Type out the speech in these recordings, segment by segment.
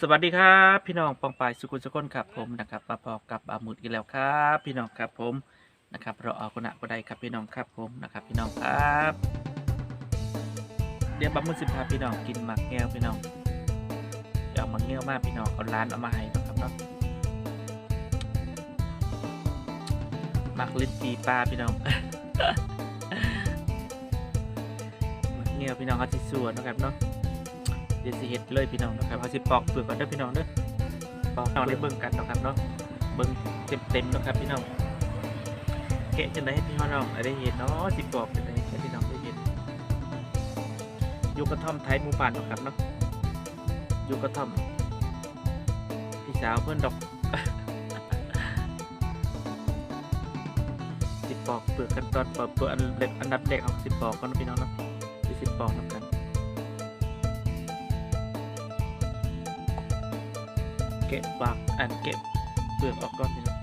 สวัสดีครับพี่น้องปองปายสุขุมสุขนครับผมนะครับมาพอกับอาหมุดกันแล้วครับ พี่น้องครับผมนะครับ เราเอาคนหนักก็ได้ครับพี่น้องครับผมนะครับ พี่น้องครับ เดี๋ยวบัมมุดสิพาพี่น้องกินหมักแก้วพี่น้องเอาหมักแก้วมากพี่น้องเอาร้านเอามาให้นะครับเนาะหมักลิ้นจีปลาพี่น้องหมักแก้วพี่น้องเขาสิส่วนนะครับเนาะ ดี๋ยวสิเฮ็ดเลยพี่น้องนะครับเอาสิปอกเปลือกก่อนเด้อพี่น้องเด้อปอกเอาได้เบิ่งกันเนาะครับเนาะเบิ่งเต็มๆเนาะครับพี่น้องแกะจังได๋ให้พี่น้องได้เห็นเนาะสิปอกจังได๋ให้พี่น้องได้เห็นอยู่กระท่อมไทยหมู่บ้านเนาะครับเนาะอยู่กระท่อมพี่สาวเพิ่นดอกสิปอกเปลือกกันตอนปอกเปลือกอันเล็กอันดับแรกเอาสิปอกก่อนเนาะพี่น้องเนาะสิสิปอกนำกัน เก็บปากอันเก็บเปลือกออกก่อนน้อง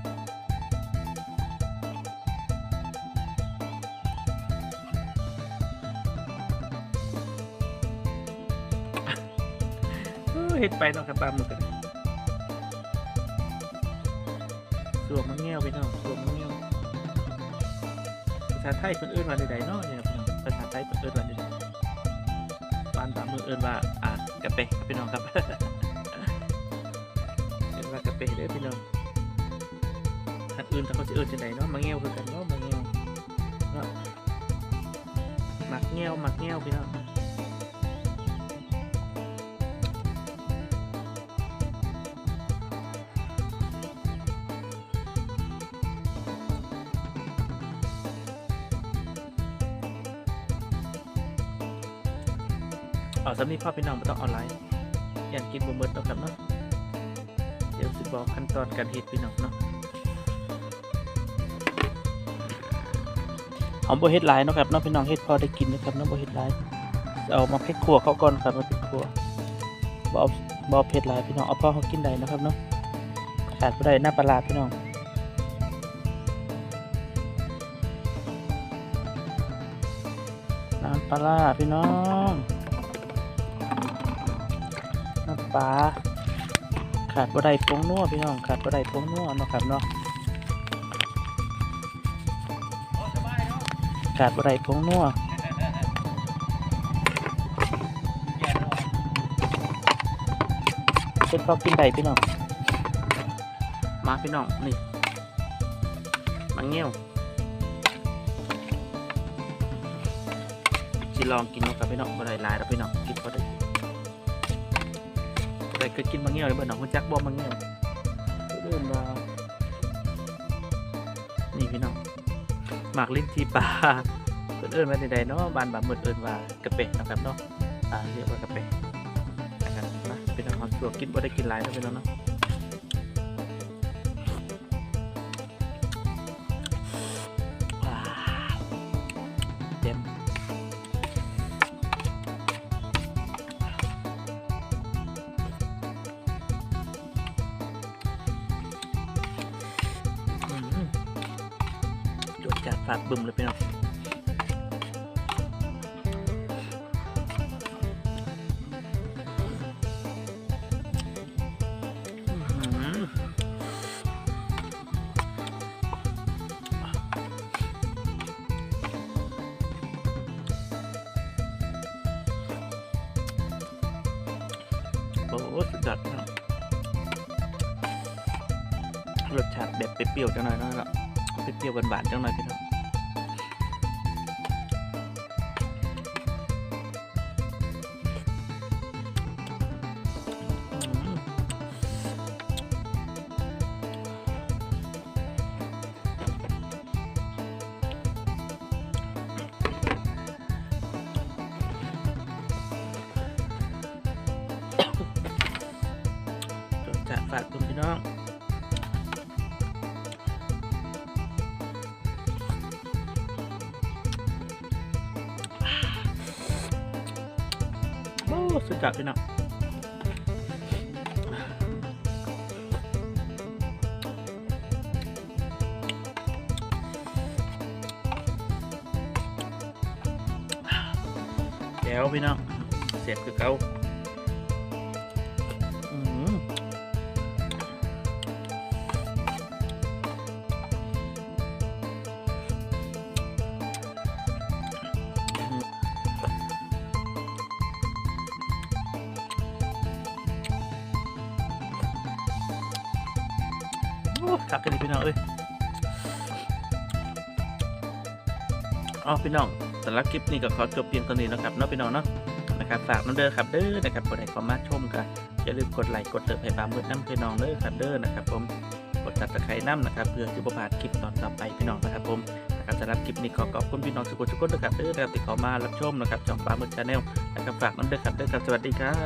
เออเฮ็ดไปเนาะครับปลามึกกันสวมมังเงี้ยวพี่น้องสวมมังเงี้ยวภาษาไทยเพิ่นเอิ้นว่าใดๆเนาะเนี่ยพี่น้องภาษาไทยเพิ่นเอิ้นว่าใดๆบ้านปลาหมึกเอิ้นว่าอ่ากระเปะครับพี่น้องครับ เป็นว่ากระเด้อพี่น้องอันอื่นถ้าเขาจะเอิ้นจังไดเนาะมาเงี้ยวคือกันเนาะมาเงี้ยวเนาะหมักเงี้ยวหมักเงี้ยวพี่น้องเอาสำนีพ่อพี่น้องม่ต้องออนไลน์อยากกินบ่เบิดเนาะครับเนาะ เดี๋ยวสิบอกขั้นตอนการเฮ็ดพี่น้องเนาะหอมบ่เฮ็ดหลายเนาะครับเนาะพี่น้องเฮ็ดพอได้กินนะครับเนาะบ่เฮ็ดหลายเอามาเผ็ดขัวเขาก่อนครับมาเผ็ดขัวบ่เอาบ่เอาเผ็ดหลายพี่น้องเอาพอเขากินได้นะครับเนาะขาดบ่ได้หน้าปลาร้าพี่น้องน้ำปลาร้าพี่น้องน้ำปลา ขาดบ่ได้ผงนัวพี่น้องขาดบ่ได้ผงนัวเนาะครับเนาะขาดบ่ได้ผงนัวเป็นพอกินได้พี่น้องมาพี่น้องนี่มาเงี้ยวสิลองกินเนาะครับพี่น้องบ่ได้ลายแล้วพี่น้องกินพอได้ แต่เคยกินมังเงี้ยวเลยเบอร์หนองคุณจักบอมังเงี้ยวเดินมานี่พี่น้องหมากลิ้นทีปลาเพิ่นเอิญมาใดๆเนาะบานบางเมืองเอิญว่ากระเปะเนะครับเนาะอ่าเรียกว่ากระเปะนะครับนะเป็นอาหารตัวกินบ่ได้กินหลายเนาะพี่น้องเนาะ ฝากบึมเลยพี่น้องโอ้สุดยอดพี่น้องรสชาติแบบเปรี้ยวจังหน่อยเนาะแล้วเปรี้ยวหวานๆจังหน่อยพี่น้อง รสชาติฝากคุณพี่น้องโอ้สุดยอดพี่น้องแก้วพี่น้องเสียบคือเก่า คักกันดีพี่น้องเอ้ยอ๋อพี่น้องสำหรับคลิปนี้ก็ขอจบเพียงเท่านี้นะครับเนาะพี่น้องเนาะนะครับฝากน้ำเด้อครับเด้อนะครับกดไลค์กดมมาชมกันอย่าลืมกดไลค์กดเติมให้ปลามืดน้ำพี่น้องเด้อครับเด้อนะครับ ผมกดตัดตะไคร้น้ำนะครับ เพื่อจะประพาดคลิปตอนต่อไปพี่น้องนะครับผมนะครับสำหรับคลิปนี้ขอขอบคุณพี่น้องทุกคนทุกคนนะครับเด้อนะครับที่เข้ามารับชมนะครับช่องปลามืดชาแนลนะครับฝากน้ำเด้อครับเด้อครับสวัสดีครับ